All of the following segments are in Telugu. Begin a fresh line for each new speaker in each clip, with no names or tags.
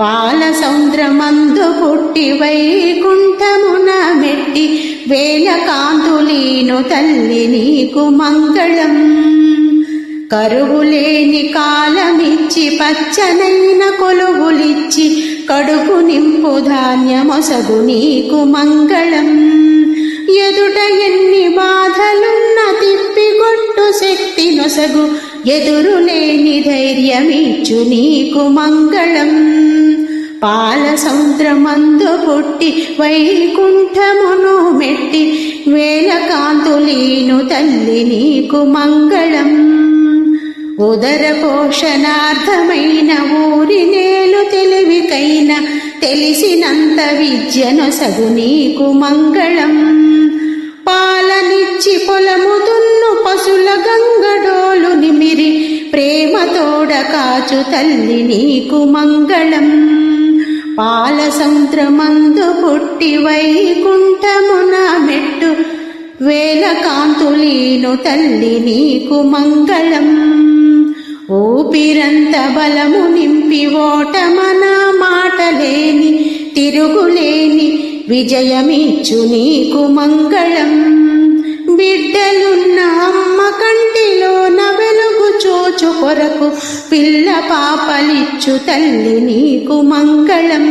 పాల సౌంద్రమందు పుట్టి వైకుంఠమున మెట్టి వేల కాంతులీను తల్లి నీకు మంగళం. కరువులేని కాలమిచ్చి పచ్చనైన కొలువులిచ్చి కడుపు నింపు ధాన్యమొసగు నీకు మంగళం. ఎదుట ఎన్ని బాధలున్న తిప్పికొట్టు శక్తి నొసగు ఎదురులేని ధైర్యమిచ్చు నీకు మంగళం. పాల సముద్రమందు పుట్టి వైకుంఠమును మెట్టి వేల కాంతులీను తల్లి నీకు మంగళం. ఉదర పోషణార్థమైన ఊరి నేలు తెలివికైన తెలిసినంత విద్యను సగు నీకు మంగళం. పాలనిచ్చి పొలము దున్ను పశుల గంగడోలు నిమిరి ప్రేమతోడ కాచు తల్లి నీకు మంగళం. పాల సముద్రమందు పుట్టి వైకుంఠమున మెట్టు వేల కాంతులీను తల్లి నీకు మంగళం. ఊపిరంత బలము నింపి ఓటమన మాటలేని తిరుగులేని విజయమిచ్చు నీకు మంగళం. బిడ్డలు కొరకు పిల్ల పాపలిచ్చు తల్లి నీకు మంగళం.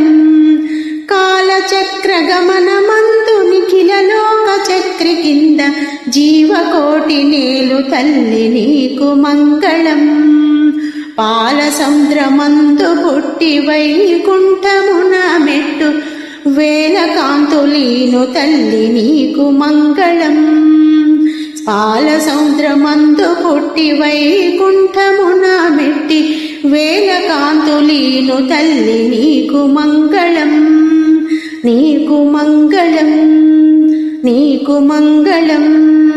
కాలచక్ర గమనమందు నిఖిలలోక చక్రి కింద జీవకోటి నేలు తల్లి నీకు మంగళం. పాల సముద్రమందు పుట్టి వైకుంఠమున మెట్టు వేల కాంతులీను తల్లి నీకు మంగళం. పాల సముద్రమందు పుట్టి వైకుంఠమున మెట్టి వేల కాంతులీను తల్లి నీకు మంగళం నీకు మంగళం నీకు మంగళం.